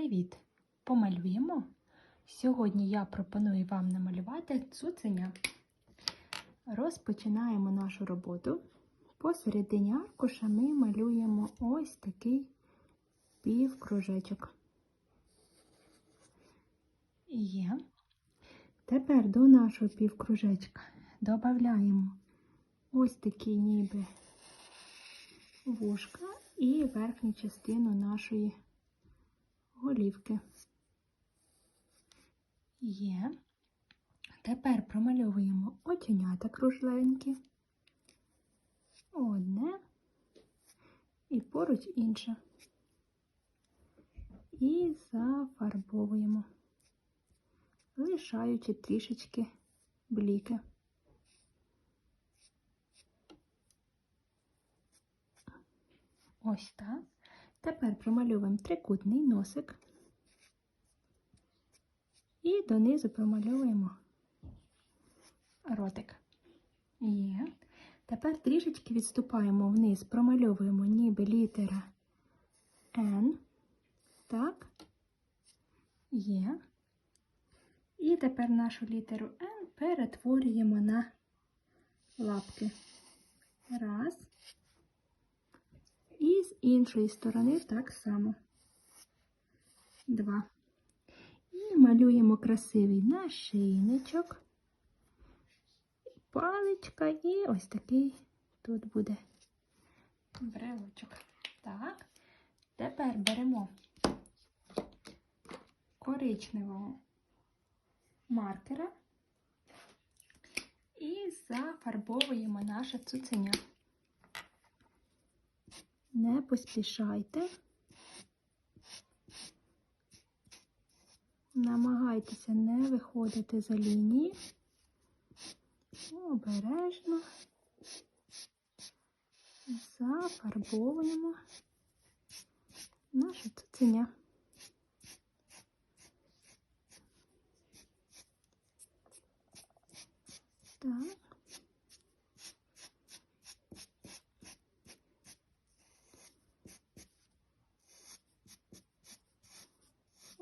Привіт! Помалюємо. Сьогодні я пропоную вам намалювати цуценя. Розпочинаємо нашу роботу. Посередині аркуша ми малюємо ось такий півкружечок. Є. Тепер до нашого півкружечка додаємо ось такі ніби вушка і верхню частину нашої голівки. Є. Тепер промальовуємо оченята кружленькі. Одне і поруч інше. І зафарбовуємо, лишаючи трішечки бліки. Ось так. Тепер промальовуємо трикутний носик і донизу промальовуємо ротик. Є. Тепер трішечки відступаємо вниз, промальовуємо ніби літера Н. Так. Є. І тепер нашу літеру Н перетворюємо на лапки. Раз. І з іншої сторони так само. Два. Малюємо красивий нашийничок, паличка і ось такий тут буде брелочок. Так. Тепер беремо коричневого маркера і зафарбовуємо наше цуценя. Не поспішайте. Намагайтеся не виходити за лінії. Обережно зафарбовуємо наше цуценя. Так.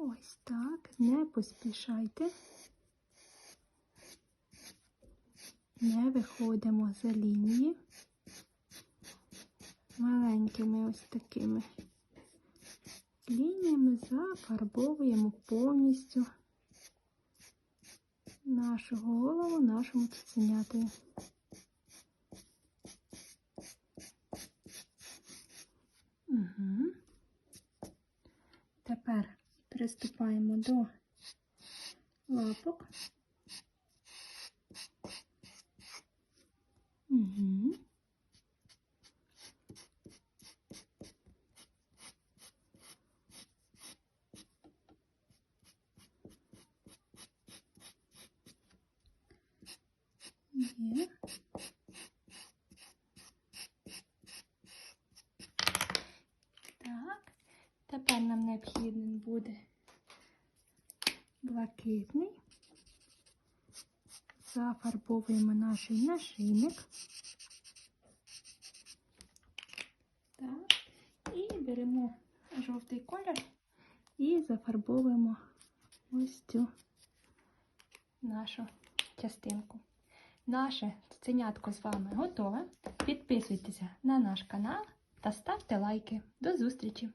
Ось так, не поспішайте. Не виходимо за лінії. Маленькими ось такими лініями зафарбовуємо повністю нашу голову нашому цуценятою. Угу. Тепер приступаємо до лапок. Угу. Є. Так, тепер нам необхідний буде блакитний. Зафарбовуємо наш нашийник. І беремо жовтий колір і зафарбовуємо ось цю нашу частинку. Наше цуценятко з вами готове. Підписуйтеся на наш канал та ставте лайки. До зустрічі!